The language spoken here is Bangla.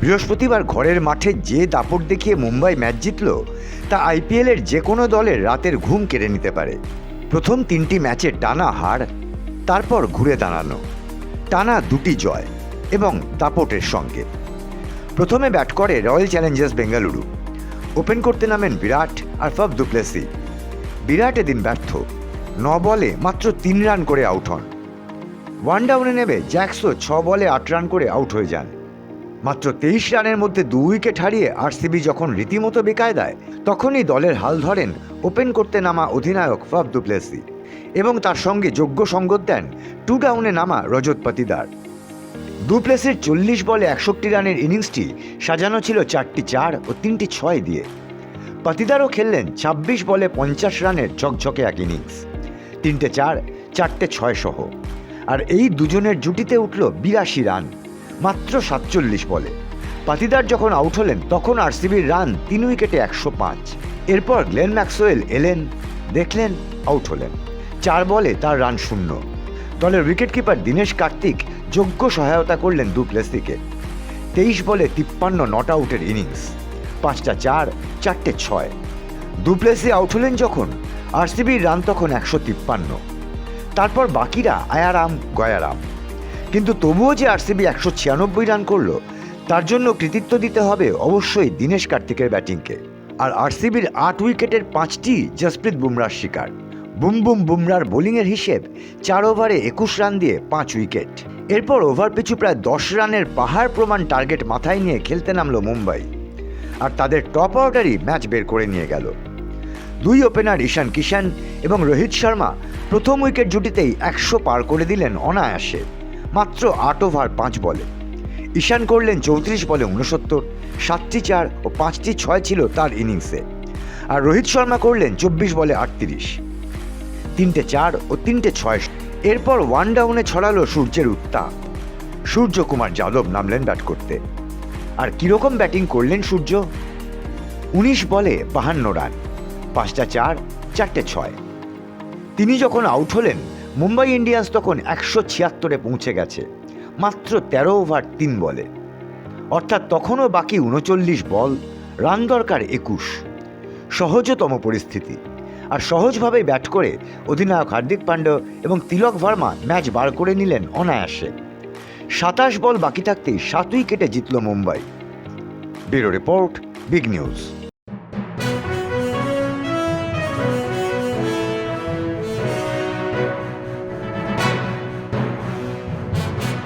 বৃহস্পতিবার ঘরের মাঠে যে দাপট দেখিয়ে মুম্বাই ম্যাচ জিতল, তা আইপিএলের যে কোনো দলের রাতের ঘুম কেড়ে নিতে পারে। প্রথম তিনটি ম্যাচে টানা হার, তারপর ঘুরে দাঁড়ানো। টানা দুটি জয় এবং দাপটের সঙ্গে। প্রথমে ব্যাট করে রয়্যাল চ্যালেঞ্জার্স বেঙ্গালুরু। ওপেন করতে নামেন বিরাট আর ফব দুপ্লেসি বিরাট এদিন ব্যর্থ। ন বলে মাত্র তিন রান করে আউট হন। ওয়ান ডাউনে নেমে জ্যাক্সও ছ বলে আট রান করে আউট হয়ে যান। মাত্র তেইশ রানের মধ্যে দু উইকেট হারিয়ে আরসিবি যখন রীতিমতো বেকায় দেয় তখনই দলের হাল ধরেন ওপেন করতে নামা অধিনায়ক ফাব দুপ্লেসি এবং তার সঙ্গে যোগ্য সঙ্গত দেন টু ডাউনে নামা রজত পাতিদার। দুপ্লেসির চল্লিশ বলে একষট্টি রানের ইনিংসটি সাজানো ছিল চারটি চার ও তিনটি ছয় দিয়ে। পাতিদারও খেললেন ছাব্বিশ বলে পঞ্চাশ রানের ঝকঝকে এক ইনিংস। তিনটে চার, চারটে ছয় সহ। আর এই দুজনের জুটিতে উঠল বিরাশি রান। মাত্র সাতচল্লিশ বলে। পাতিদার যখন আউট হলেন, তখন আরসিবির রান তিন উইকেটে একশো পাঁচ। এরপর গ্লেন ম্যাক্সওয়েল এলেন, দেখলেন আউট হলেন। চার বলে তার রান শূন্য। দলের উইকেটকিপার দীনেশ কার্তিক যোগ্য সহায়তা করলেন দুপ্লেসিকে তেইশ বলে তিপ্পান্ন নট আউটের ইনিংস পাঁচটা চার, চারটে ছয়। দুপ্লেসি আউট হলেন যখন, আরসিবির রান তখন একশো তিপ্পান্ন। তারপর বাকিরা আয়ারাম, গয়ারাম। কিন্তু তবুও যে আরসিবি একশো ছিয়ানব্বই রান করল, তার জন্য কৃতিত্ব দিতে হবে অবশ্যই দীনেশ কার্তিকের ব্যাটিংকে। আর আরসিবির আট উইকেটের পাঁচটি জসপ্রীত বুমরার শিকার। বুম বুম বুমরার বোলিংয়ের হিসেব চার ওভারে একুশ রান দিয়ে পাঁচ উইকেট। এরপর ওভার পিছু প্রায় দশ রানের পাহাড় প্রমাণ টার্গেট মাথায় নিয়ে খেলতে নামলো মুম্বাই। আর তাদের টপ অর্ডারই ম্যাচ বের করে নিয়ে গেল। দুই ওপেনার ঈশান কিষান এবং রোহিত শর্মা প্রথম উইকেট জুটিতেই একশো পার করে দিলেন অনায়াসে। মাত্র আট ওভার, পাঁচ বলে। ঈশান করলেন চৌত্রিশ বলে উনসত্তর সাতটি চার ও পাঁচটি ছয় ছিল তার ইনিংসে। আর রোহিত শর্মা করলেন চব্বিশ বলে আটত্রিশ। তিনটে চার ও তিনটে ছয় এরপর ওয়ান ডাউনে ছড়ালো সূর্যের উত্তাপ। সূর্যকুমার যাদব নামলেন ব্যাট করতে। আর কীরকম ব্যাটিং করলেন সূর্য? উনিশ বলে বাহান্ন রান, পাঁচটা চার, চারটে ছয়। তিনি যখন আউট হলেন মুম্বাই ইন্ডিয়ান্স তখন একশো ছিয়াত্তরে পৌঁছে গেছে, মাত্র তেরো ওভার তিন বলে। অর্থাৎ তখনও বাকি উনচল্লিশ বল, রান দরকার একুশ। সহজতম পরিস্থিতি। আর সহজভাবে ব্যাট করে অধিনায়ক হার্দিক পান্ডে এবং তিলক ভার্মা ম্যাচ বার করে নিলেন অনায়াসে। সাতাশ বল বাকি থাকতেই সাত উইকেটে জিতল Mumbai. Bureau report, big news.